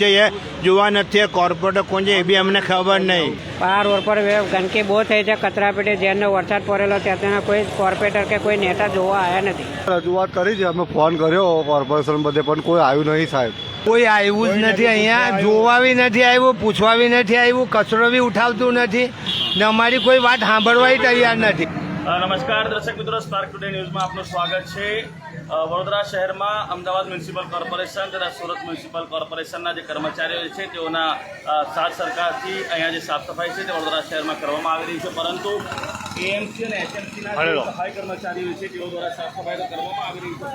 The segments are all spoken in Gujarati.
છે એ જોવા નથી કોર્પોરેટર કોણ છે એ બી અમને ખબર નહીં. આ રોડ પર વે- ગંદકી બહુ થઈ છે કચરા પેટે જેનો વરસાદ પડેલો ત્યાંના કોઈ કોર્પોરેટર કે કોઈ નેતા જોવા આવ્યા નથી. રજૂઆત કરી છે અમે ફોન કર્યો કોર્પોરેશન બધે પણ કોઈ આવ્યું નહીં સાહેબ. કોઈ આવ્યું જ નથી અહીંયા જોવા બી નથી આવ્યું પૂછવા બી નથી આવ્યું કચરો બી ઉઠાવતું નથી ને અમારી કોઈ વાત સાંભળવાય તૈયાર નથી. નમસ્કાર દર્શક મિત્રો સ્પાર્ક ટુડે ન્યૂઝમાં આપનું સ્વાગત છે. વડોદરા શહેરમાં અમદાવાદ મ્યુનિસિપલ કોર્પોરેશન તથા સુરત મ્યુનિસિપલ કોર્પોરેશનના જે કર્મચારીઓ છે તેઓના સાત સરકારથી અહીંયા જે સાફ સફાઈ છે તે વડોદરા શહેરમાં કરવામાં આવી રહી છે. પરંતુ એએમસી અને એચએમસીના સહાય કર્મચારીઓ છે તેઓ દ્વારા સાફ સફાઈ કરવામાં આવી રહી છે.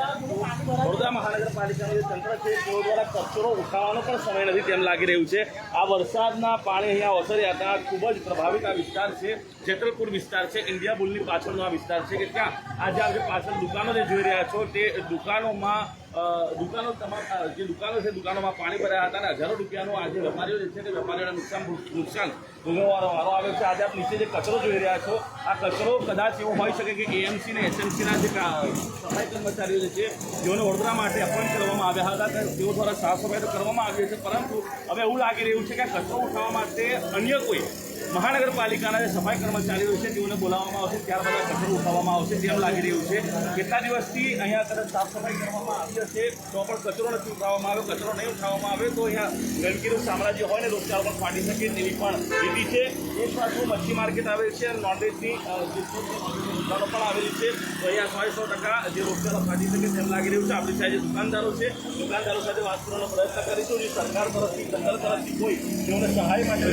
વડોદરા મહાનગરપાલિકાનું જે તંત્ર છે તેઓ દ્વારા કચરો ઉઠાવવાનો પણ સમય નથી તેમ લાગી રહ્યું છે. આ વરસાદના પાણી અહીંયા ઓસર્યા હતા. ખૂબ જ પ્રભાવિત આ વિસ્તાર છે. જેતલપુર વિસ્તાર છે. ઇન્ડિયા બુલની પાછળનો આ વિસ્તાર છે કે ત્યાં આજે આપણે પાછળ દુકાનો જે જોઈ રહ્યા છો તે દુકાનોમાં દુકાનો તમામ જે દુકાનો છે, દુકાનોમાં પાણી ભરાયા હતા અને હજારો રૂપિયાનો આજે વેપારીઓ જે છે તે વેપારીઓને નુકસાન નુકસાન ભોગવવાનો વારો આવ્યો છે. આજે આપ નીચે જે કચરો જોઈ રહ્યા છો, આ કચરો કદાચ એવો હોઈ શકે કે એએમસી ને એસએમસીના જે સફાઈ કર્મચારીઓ જે છે જેઓને વડોદરા માટે અપોઇન્ટ કરવામાં આવ્યા હતા તેઓ દ્વારા સાફ સફાઈ તો કરવામાં આવી છે, પરંતુ હવે એવું લાગી રહ્યું છે કે કચરો ઉઠાવવા માટે અન્ય કોઈ મહાનગરપાલિકાના જે સફાઈ કર્મચારીઓ છે તેઓને બોલાવવામાં આવશે ત્યારબાદ આ કચરો ઉઠાવવામાં આવશે તેમ લાગી રહ્યું છે. કેટલા દિવસથી અહીંયા કદાચ સાફ સફાઈ કરવામાં આવી હશે તો પણ કચરો નથી ઉઠાવવામાં આવ્યો કચરો નહીં ઉઠાવવામાં આવે તો અહીંયા ગંદકીનું સામ્રાજ્ય હોય ને રોજગાર પણ ફાટી શકે તેવી પણ સ્થિતિ છે. એક બાજુ મચ્છી માર્કેટ આવેલ છે અને નોનવેજની દુકાનો પણ આવેલી છે. તો અહીંયા સો સો ટકા જે રોજગારો ફાટી શકે તેમ લાગી રહ્યું છે. આપણી સાથે જે દુકાનદારો છે દુકાનદારો સાથે વાત કરવાનો પ્રયત્ન કરીશું. જે સરકાર તરફથી તંત્ર તરફથી કોઈ તેઓને સહાય માટે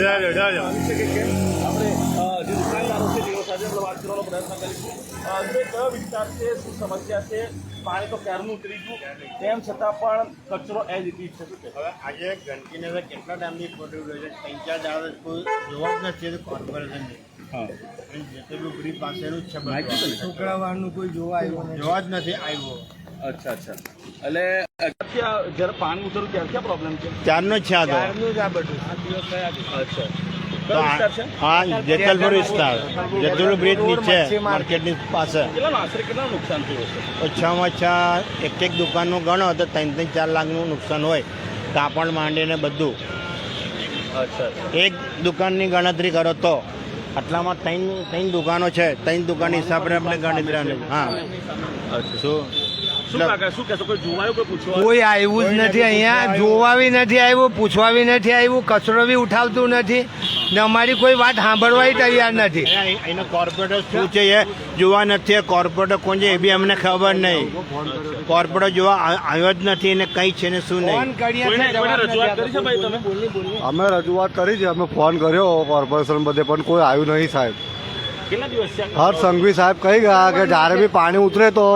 આવી શકે કેમ આપણે જે દુકાનદારો છે તેઓ સાથે આપણે વાત કરવાનો પ્રયત્ન કરીશું. અ, કયો વિસ્તાર છે શું સમસ્યા છે પાણી તો ક્યારનું ઉતરી તેમ છતાં પણ કચરો એજ ઇઝ છે. શું હવે આજે ગંદકીને હવે કેટલા ટાઈમની પકડી રહ્યો છે? ત્રણ ચાર દાડા કોઈ જોવા જ નથી કોર્પોરેશન જેટલું બ્રિજ પાસેનું જ છે બધું. શુક્રવારનું કોઈ જોવા આવ્યું જોવા જ નથી આવ્યો. અચ્છા અચ્છા. એટલે જ્યારે પાણી ઉતર્યું ત્યારથી આ પ્રોબ્લેમ છે? ત્યારનો જ છે આ તો. ત્યારનું જ આ બધું. અચ્છા દિવસ કયા આ- છે હા જેતલપુર વિસ્તાર જેતલપુર બ્રિજ નીચે માર્કેટની પાસે. ઓછામાં ઓછા એક એક દુકાનનું ગણો તો ત્રણ ત્રણ ચાર લાખનું નુકસાન હોય કાપડ માંડીને બધું. અચ્છા એક દુકાનની ગણતરી કરો તો આટલામાં ત્રણ ત્રણ દુકાનો છે ત્રણ દુકાન હિસાબે આપણે ગણતરી હા. શું? કોઈ જોવાયું કોઈ પૂછવા? કોઈ આવ્યું જ નથી અહીંયા જોવા બી નથી આવ્યું પૂછવા બી નથી આવ્યું કચરો બી ઉઠાવતું નથી. ને અમારી કોઈ વાત સાંભળવાની તૈયાર નથી. એનો કોર્પોરેટર શું છે એ? જોવા નથી એ કોર્પોરેટર કોણ છે એ બી અમને ખબર નહીં. કોર્પોરેટર જોવા આવ્યો જ નથી એને કઈ છે ને શું નહીં. અમે રજૂઆત કરી છે અમે ફોન કર્યો કોર્પોરેશન બધે પણ કોઈ આવ્યું નહીં સાહેબ. હર્ષ સંઘવી સાહેબ કહી ગયા કે જ્યારે બી પાણી ઉતરે તો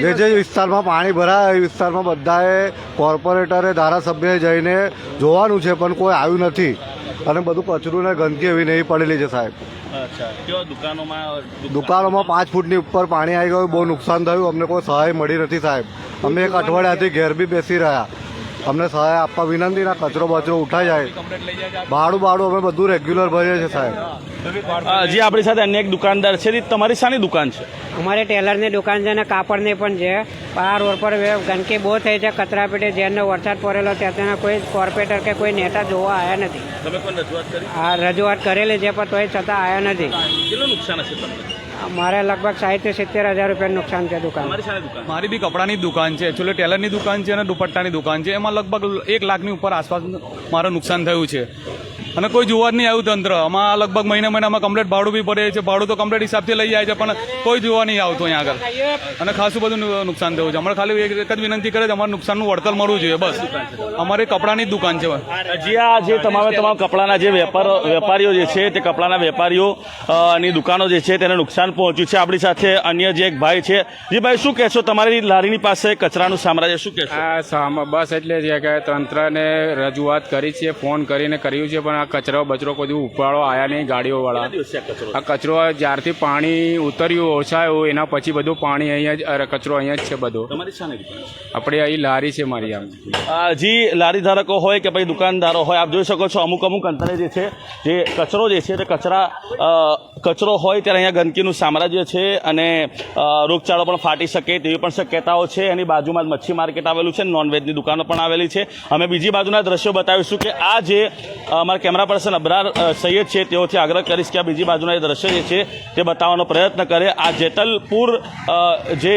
જે જે વિસ્તારમાં પાણી ભરાય એ વિસ્તારમાં બધાએ કોર્પોરેટરે ધારાસભ્યએ જઈને જોવાનું છે પણ કોઈ આવ્યું નથી. અને બધું કચરું ને ગંદકી એવી નહીં પડેલી છે સાહેબ. દુકાનોમાં પાંચ ફૂટની ઉપર પાણી આવી ગયું બહુ નુકસાન થયું અમને કોઈ સહાય મળી નથી સાહેબ. અમે એક અઠવાડિયાથી ઘેર બી બેસી રહ્યા. અમને સહાય આપવા વિનંતી ના કચરો બચરો ઉઠાઈ જાય. ભાડું ભાડું અમે બધું રેગ્યુલર ભરીએ છીએ સાહેબ. હજી આપણી સાથે અન્ય એક દુકાનદાર છે તમારી શાની દુકાન છે? અમારે ટેલરની દુકાન છે અને કાપડની પણ છે. આ રોડ પર ગંદકી બહુ થઈ છે કચરા પેટે જેનો વરસાદ પડેલો ત્યાંના કોઈ કોર્પોરેટર કે કોઈ નેતા જોવા આવ્યા નથી. તમે કોઈ રજૂઆત કરી? આ રજૂઆત કરેલી છે પણ તોય છતાં આવ્યા નથી. કેટલું નુકસાન હશે તમને? મારે લગભગ સાહીઠ સિત્તેર હજાર રૂપિયાનું નુકસાન છે દુકાન. મારી બી કપડાની દુકાન છે એકચ્યુઅલી ટેલરની દુકાન છે અને દુપટ્ટાની દુકાન છે. એમાં લગભગ એક લાખની ઉપર આસપાસ મારું નુકસાન થયું છે. અને કોઈ જોવા જ નહીં આવ્યું તંત્ર. આમાં લગભગ મહિને મહિનામાં કમ્પ્લેટ ભાડું બી પડે છે. ભાડું તો કમ્પ્લેટ હિસાબથી લઈ જાય છે પણ કોઈ જોવા નહીં આવતું અહીંયા આગળ. અને ખાસું બધું નુકસાન થયું છે. અમારે ખાલી એક એક જ વિનંતી કરે છે અમારે નુકસાનનું વળતર મળવું જોઈએ બસ. અમારે કપડાની જ દુકાન છે જે આ જે તમામે તમામ કપડાના જે વેપાર વેપારીઓ જે છે તે કપડાના વેપારીઓ ની દુકાનો જે છે તેને નુકસાન પહોંચ્યું છે. આપણી સાથે અન્ય જે એક ભાઈ છે. જે ભાઈ શું કહેશો? તમારી લારીની પાસે કચરાનું સામ્રાજ્ય શું કહેશો? બસ એટલે જે કે તંત્રને રજૂઆત કરી છે ફોન કરીને કર્યું છે પણ કચરો બચરો કોઈ ઉપાડો આવ્યા નહીં ગાડીઓવાળા. આ કચરો? જ્યારથી પાણી ઉતર્યું ઓછાયું એના પછી બધું પાણી અહીંયા જ કચરો અહીંયા જ છે બધો. આપણે અહીં લારી છે મારી આમ. જી લારી ધારકો હોય કે ભાઈ દુકાનદારો હોય આપ જોઈ શકો છો અમુક અમુક અંતરે જે છે જે કચરો જે છે તે કચરા કચરો હોય ત્યારે અહીંયા ગંદકીનું સામ્રાજ્ય છે અને રોગચાળો પણ ફાટી શકે તેવી પણ શક્યતાઓ છે. એની બાજુમાં જ મચ્છી માર્કેટ આવેલું છે નોનવેજની દુકાનો પણ આવેલી છે. અમે બીજી બાજુના દ્રશ્યો બતાવીશું કે આ જે અમારા કેમેરા પર્સન અબરાર સૈયદ છે, તેઓથી આગ્રહ કરીશ કે આ બીજી બાજુના જે દ્રશ્ય જે છે, તે બતાવવાનો પ્રયત્ન કરે. આ જેતલપુર જે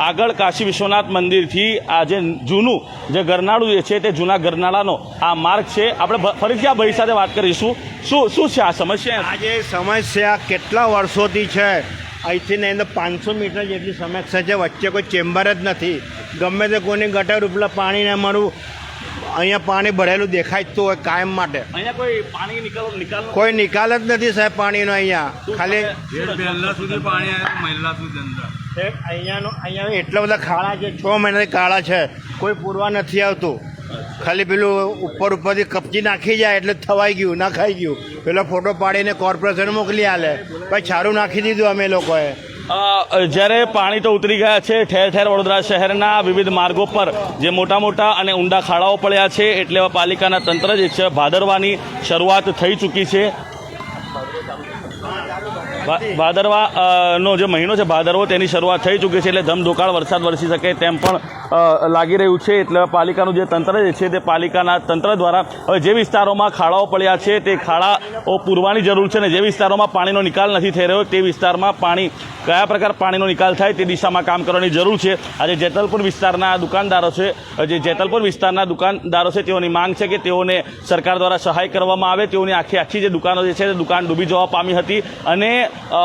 આગળ કાશી વિશ્વનાથ મંદિરથી આ જે જૂનું જે ગરનાળું જે છે, તે જૂના ગરનાળાનો આ માર્ગ છે. આપણે ફરીથી આ ભાઈ સાથે વાત કરીશું. શું શું છે આ સમસ્યા? આજે સમસ્યા કેટલા વર્ષોથી છે? અહીંથી ને પાંચસો મીટર જેટલી સમસ્યા છે. વચ્ચે કોઈ ચેમ્બર જ નથી. ગમે તે કોઈની ગટર ઉપલા પાણીને મળવું અહીંયા પાણી ભરેલું દેખાય તો હોય કાયમ માટે. અહીંયા કોઈ પાણી નિકાલ નિકાલ કોઈ નિકાલ જ નથી સાહેબ પાણીનો અહીંયા. ખાલી એક અહીંયાનો અહીંયા એટલા બધા ખાડા છે છ મહિનાથી કાળા છે. કોઈ પૂરવા નથી આવતું. ખાલી પેલું ઉપર ઉપરથી કપચી નાખી જાય એટલે થવાઈ ગયું ના ખાઈ ગયું. પેલો ફોટો પાડીને કોર્પોરેશન મોકલી આલે. પછી છારું નાખી દીધું અમે લોકોએ. જ્યારે પાણી તો ઉતરી ગયા છે, ઠેર ઠેર વડોદરા શહેરના વિવિધ માર્ગો પર જે મોટા મોટા અને ઊંડા ખાડાઓ પડ્યા છે, એટલે પાલિકાના તંત્ર જે છે, ભાદરવાની શરૂઆત થઈ ચૂકી છે. ભા- ભાદરવા નો જે મહિનો છે, ભાદરવો તેની શરૂઆત થઈ ચૂકી છે, એટલે ધમધોકાળ વરસાદ વરસી શકે તેમ પણ લાગી રહ્યું છે એટલે પાલિકાનું જે તંત્ર છે તે પાલિકાના તંત્ર દ્વારા જે વિસ્તારોમાં ખાડાઓ પડ્યા છે તે ખાડાઓ પૂરવાની જરૂર છે અને જે વિસ્તારોમાં પાણીનો નિકાલ નથી થઈ રહ્યો તે વિસ્તારમાં પાણી કયા પ્રકાર પાણીનો નિકાલ થાય તે દિશામાં કામ કરવાની જરૂર છે. આજે જેતલપુર વિસ્તારના દુકાનદારો છે, જે જેતલપુર વિસ્તારના દુકાનદારો છે તેઓની માંગ છે કે તેઓને સરકાર દ્વારા સહાય કરવામાં આવે. તેઓની આખી આખી જે દુકાનો જે છે તે દુકાન ડૂબી જવા પામી હતી અને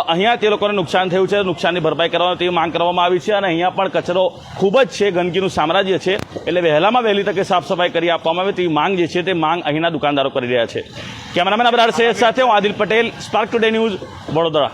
અહીંયા તે લોકોને નુકસાન થયું છે. નુકસાનની ભરપાઈ કરવાની તેવી માંગ કરવામાં આવી છે અને અહીંયા પણ કચરો ખૂબ જ છે ગંદકીનું સામ્રાજ્ય છે, એટલે વહેલામાં વહેલી તકે સાફ સફાઈ કરી આપવામાં આવે તેવી માંગ જે છે તે માંગ અહીંના દુકાનદારો કરી રહ્યા છે. કેમેરામેન અબરાર સૈયદ સાથે, હું Adil Patel spark today news Vadodara.